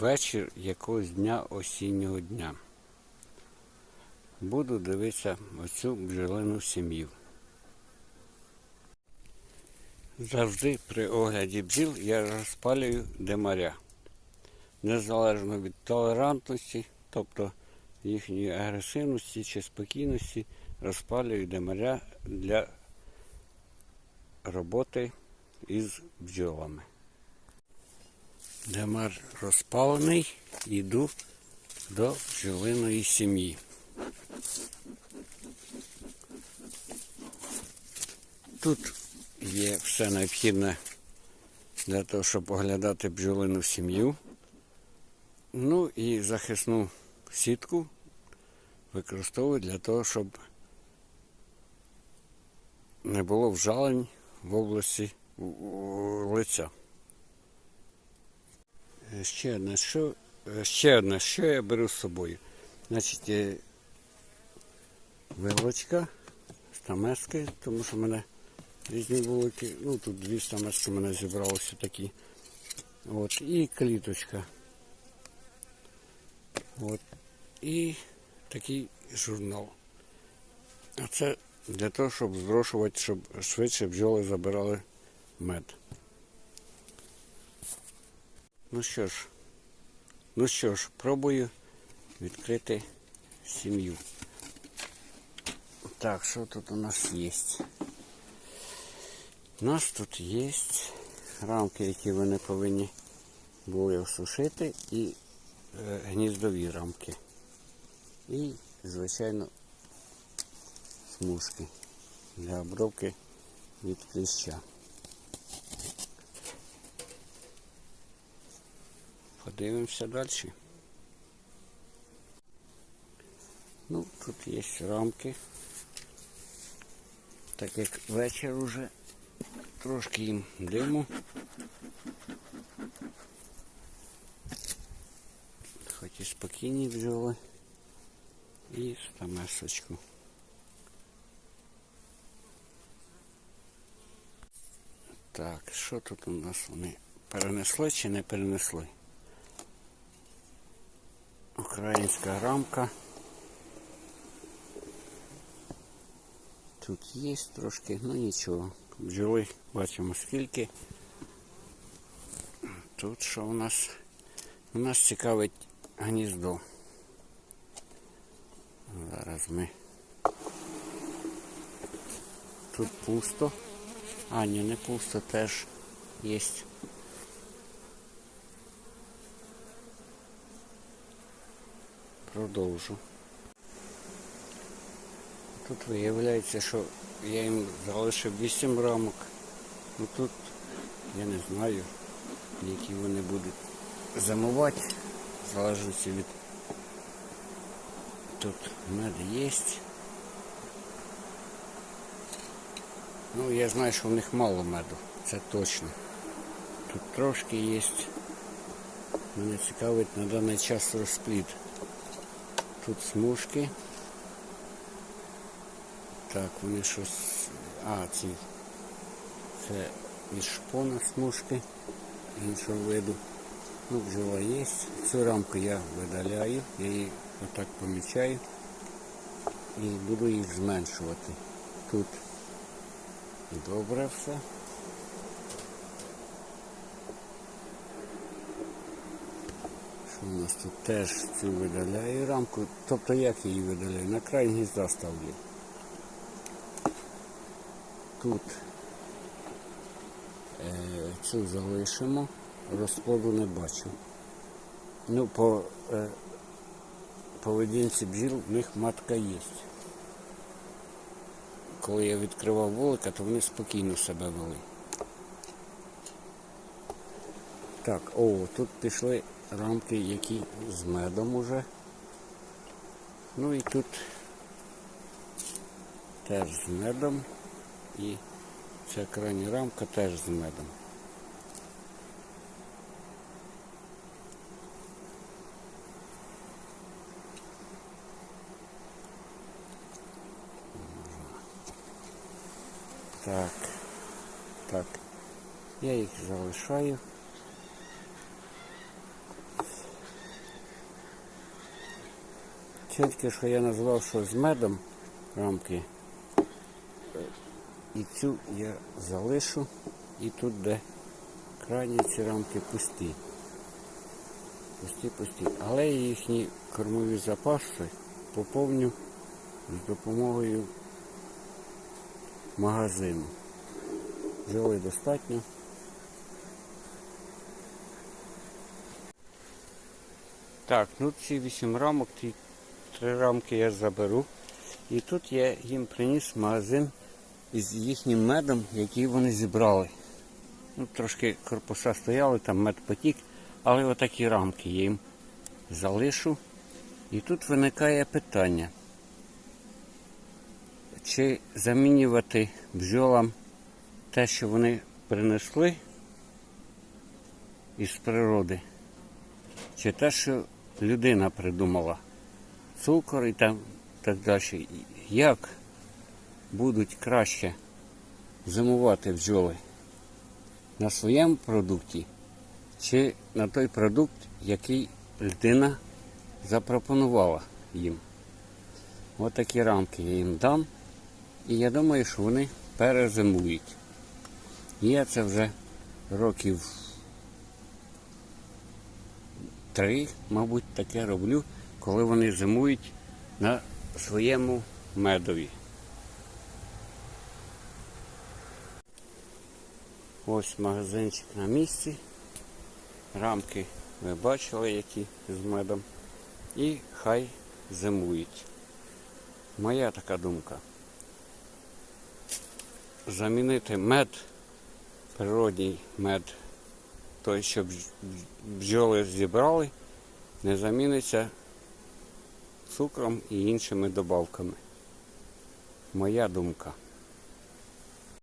вечір якогось дня осіннього дня. Буду дивитися оцю бджолину сім'ю. Завжди при огляді бджіл я розпалюю демаря. Незалежно від толерантності, тобто їхньої агресивності чи спокійності, розпалюю демаря для роботи із бджолами. Демар розпалений, йду до бджолиної сім'ї. Тут є все необхідне для того, щоб оглядати бджолину сім'ю. Ну і захисну сітку використовую для того, щоб не було вжалень в області лиця. Е, Ще одне, що, е, ще одне, що я беру з собою. Значить, е, вилочка, стамески, тому що в мене різні вулики. Ну, тут дві стамески в мене зібралося такі. От, і кліточка. От, і такий журнал. А це для того, щоб зрошувати, щоб швидше бджоли забирали мед. Ну що ж, ну що ж, пробую відкрити сім'ю. Так, що тут у нас є? У нас тут є рамки, які вони повинні були осушити, і е, гніздові рамки. І, звичайно, смужки для обробки від кліща. Подивимося далі. Ну, тут є рамки. Так як вечір уже, трошки їм диму. Хоч і спокійні бджоли. І стамесочку. Так, що тут у нас вони перенесли чи не перенесли? Українська рамка. Тут є трошки, ну нічого. Бджоли бачимо скільки. Тут що у нас? У нас цікавить гніздо. Зараз ми. Тут пусто. А, ні, не пусто, теж є. Продовжу. Тут виявляється, що я їм залишив 8 рамок. Ну тут я не знаю, які вони будуть замивати. Залежить від тут мед є. Ну, я знаю, що в них мало меду, це точно. Тут трошки є. Мене цікавить на даний час розплід. Тут смужки. Так, вони щось... А, ці. Це із шпона смужки іншого виду. Ну, бджола є. Цю рамку я видаляю, я її отак помічаю і буду їх зменшувати. Тут добре все. У нас тут теж цю видаляю рамку. Тобто як її видаляю? На край гнізда ставлю. Тут е, цю залишимо, розплоду не бачу. Ну, по е, поведінці бджіл в них матка є. Коли я відкривав вулика, то вони спокійно себе вели. Так, о, тут пішли рамки, які з медом уже. Ну і тут теж з медом. І ця крайня рамка теж з медом. Так, так. Я їх залишаю. Тільки що я назвав, що з медом рамки. І цю я залишу. І тут, де крайні ці рамки пусті. Пусті, пусті. Але їхні кормові запаси поповню з допомогою магазину. Бджоли достатньо. Так, ну ці вісім рамок, ті три рамки я заберу. І тут я їм приніс магазин із їхнім медом, який вони зібрали. Ну, трошки корпуса стояли, там мед потік, але отакі рамки я їм залишу. І тут виникає питання, чи замінювати бджолам те, що вони принесли із природи, чи те, що людина придумала, цукор і там так далі. Як будуть краще зимувати бджоли на своєму продукті, чи на той продукт, який людина запропонувала їм. Ось такі рамки я їм дам. І я думаю, що вони перезимують. Я це вже років три, мабуть, таке роблю, коли вони зимують на своєму медові. Ось магазинчик на місці. Рамки ви бачили, які з медом. І хай зимують. Моя така думка. Замінити мед, природній мед, той, що бджоли зібрали, не заміниться цукром і іншими добавками. Моя думка.